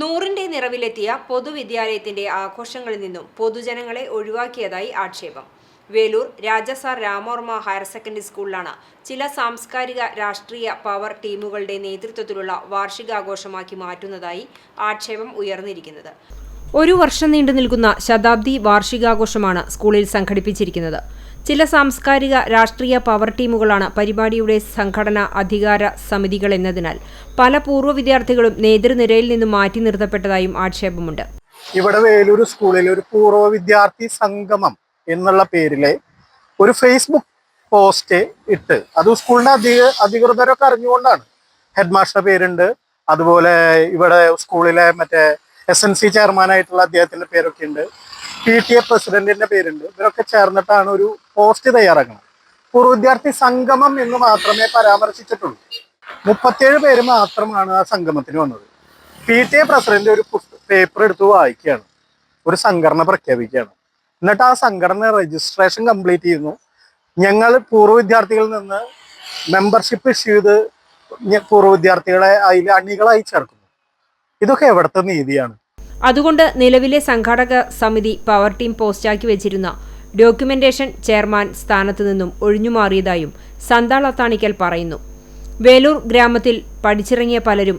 നൂറിന്റെ നിറവിലെത്തിയ പൊതുവിദ്യാലയത്തിന്റെ ആഘോഷങ്ങളിൽ നിന്നും പൊതുജനങ്ങളെ ഒഴിവാക്കിയതായി ആക്ഷേപം. വേലൂർ രാജസാർ രാമോർമ ഹയർ സെക്കൻഡറി സ്കൂളിലാണ് ചില സാംസ്കാരിക രാഷ്ട്രീയ പവർ ടീമുകളുടെ നേതൃത്വത്തിലുള്ള വാർഷികാഘോഷമാക്കി മാറ്റുന്നതായി ആക്ഷേപം ഉയർന്നിരിക്കുന്നത്. ഒരു വർഷം നീണ്ടു നിൽക്കുന്ന ശതാബ്ദി വാർഷികാഘോഷമാണ് സ്കൂളിൽ സംഘടിപ്പിച്ചിരിക്കുന്നത്. ചില സാംസ്കാരിക രാഷ്ട്രീയ പവർ ടീമുകളാണ് പരിപാടിയുടെ സംഘടന അധികാര സമിതികൾ എന്നതിനാൽ പല പൂർവ വിദ്യാർത്ഥികളും നേതൃനിരയിൽ നിന്ന് മാറ്റി നിർത്തപ്പെട്ടതായും ആക്ഷേപമുണ്ട്. ഇവിടെ വേലൂർ സ്കൂളിൽ ഒരു പൂർവ വിദ്യാർത്ഥി സംഗമം എന്നുള്ള പേരിലെ ഒരു ഫേസ്ബുക്ക് പോസ്റ്റ് ഇട്ട് അത് സ്കൂളിന്റെ അധിക അധികൃതരൊക്കെ അറിഞ്ഞുകൊണ്ടാണ്. ഹെഡ് മാസ്റ്റർ പേരുണ്ട്. അതുപോലെ ഇവിടെ സ്കൂളിലെ മറ്റേ എസ് എൻ സി ചെയർമാനായിട്ടുള്ള അദ്ദേഹത്തിന്റെ പേരൊക്കെ ഉണ്ട്. പി ടി എ പ്രസിഡന്റിന്റെ പേരുണ്ട്. ഇവരൊക്കെ ചേർന്നിട്ടാണ് ഒരു പോസ്റ്റ് തയ്യാറാക്കുന്നത്. പൂർവ വിദ്യാർത്ഥി സംഗമം എന്ന് മാത്രമേ പരാമർശിച്ചിട്ടുള്ളൂ. മുപ്പത്തിയേഴ് പേര് മാത്രമാണ് ആ സംഗമത്തിന് വന്നത്. പി ടി എ പ്രസിഡന്റ് ഒരു പേപ്പർ എടുത്ത് വായിക്കുകയാണ്. ഒരു സംഘടന പ്രഖ്യാപിക്കുകയാണ്. എന്നിട്ട് ആ സംഘടന രജിസ്ട്രേഷൻ കംപ്ലീറ്റ് ചെയ്യുന്നു. ഞങ്ങൾ പൂർവ വിദ്യാർത്ഥികളിൽ നിന്ന് മെമ്പർഷിപ്പ് ഇഷ്യൂ ചെയ്ത് പൂർവ വിദ്യാർത്ഥികളെ അതിൽ അണികളായി ചേർക്കുന്നു. ഇതൊക്കെ എവിടുത്തെ നീതിയാണ്? അതുകൊണ്ട് നിലവിലെ സംഘാടക സമിതി പവർ ടീം പോസ്റ്റാക്കി വെച്ചിരുന്ന ഡോക്യുമെന്റേഷൻ ചെയർമാൻ സ്ഥാനത്തു നിന്നും ഒഴിഞ്ഞുമാറിയതായും സന്താൾ അത്താണിക്കൽ പറയുന്നു. വേലൂർ ഗ്രാമത്തിൽ പഠിച്ചിറങ്ങിയ പലരും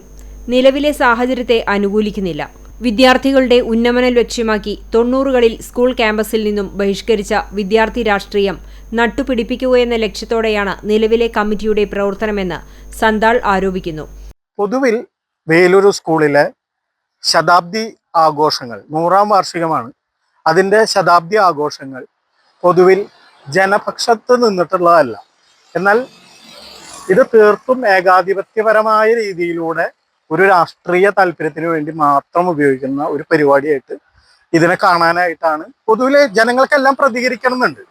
നിലവിലെ സാഹചര്യത്തെ അനുകൂലിക്കുന്നില്ല. വിദ്യാർത്ഥികളുടെ ഉന്നമനം ലക്ഷ്യമാക്കി തൊണ്ണൂറുകളിൽ സ്കൂൾ ക്യാമ്പസിൽ നിന്നും ബഹിഷ്കരിച്ച വിദ്യാർത്ഥി രാഷ്ട്രീയം നട്ടുപിടിപ്പിക്കുകയെന്ന ലക്ഷ്യത്തോടെയാണ് നിലവിലെ കമ്മിറ്റിയുടെ പ്രവർത്തനമെന്ന് സന്താൾ ആരോപിക്കുന്നു. പൊതുവിൽ വേലൂർ സ്കൂളിലെ ശതാബ്ദി ആഘോഷങ്ങൾ. നൂറാം വാർഷികമാണ്. അതിന്റെ ശതാബ്ദി ആഘോഷങ്ങൾ പൊതുവിൽ ജനപക്ഷത്ത് നിന്നിട്ടുള്ളതല്ല. എന്നാൽ ഇത് തീർത്തും ഏകാധിപത്യപരമായ രീതിയിലൂടെ ഒരു രാഷ്ട്രീയ താല്പര്യത്തിന് വേണ്ടി മാത്രം ഉപയോഗിക്കുന്ന ഒരു പരിപാടിയായിട്ട് ഇതിനെ കാണാനായിട്ടാണ് പൊതുവിലെ ജനങ്ങൾക്കെല്ലാം പ്രതികരിക്കണമെന്നുണ്ട്.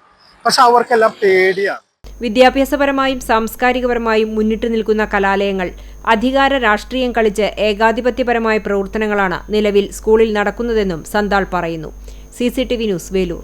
പക്ഷെ അവർക്കെല്ലാം പേടിയാണ്. വിദ്യാഭ്യാസപരമായും സാംസ്കാരികപരമായും മുന്നിട്ട് നിൽക്കുന്ന കലാലയങ്ങൾ അധികാര രാഷ്ട്രീയം കളിച്ച് ഏകാധിപത്യപരമായ പ്രവർത്തനങ്ങളാണ് നിലവിൽ സ്കൂളിൽ നടക്കുന്നതെന്നും സന്താൾ പറയുന്നു. C news Velur.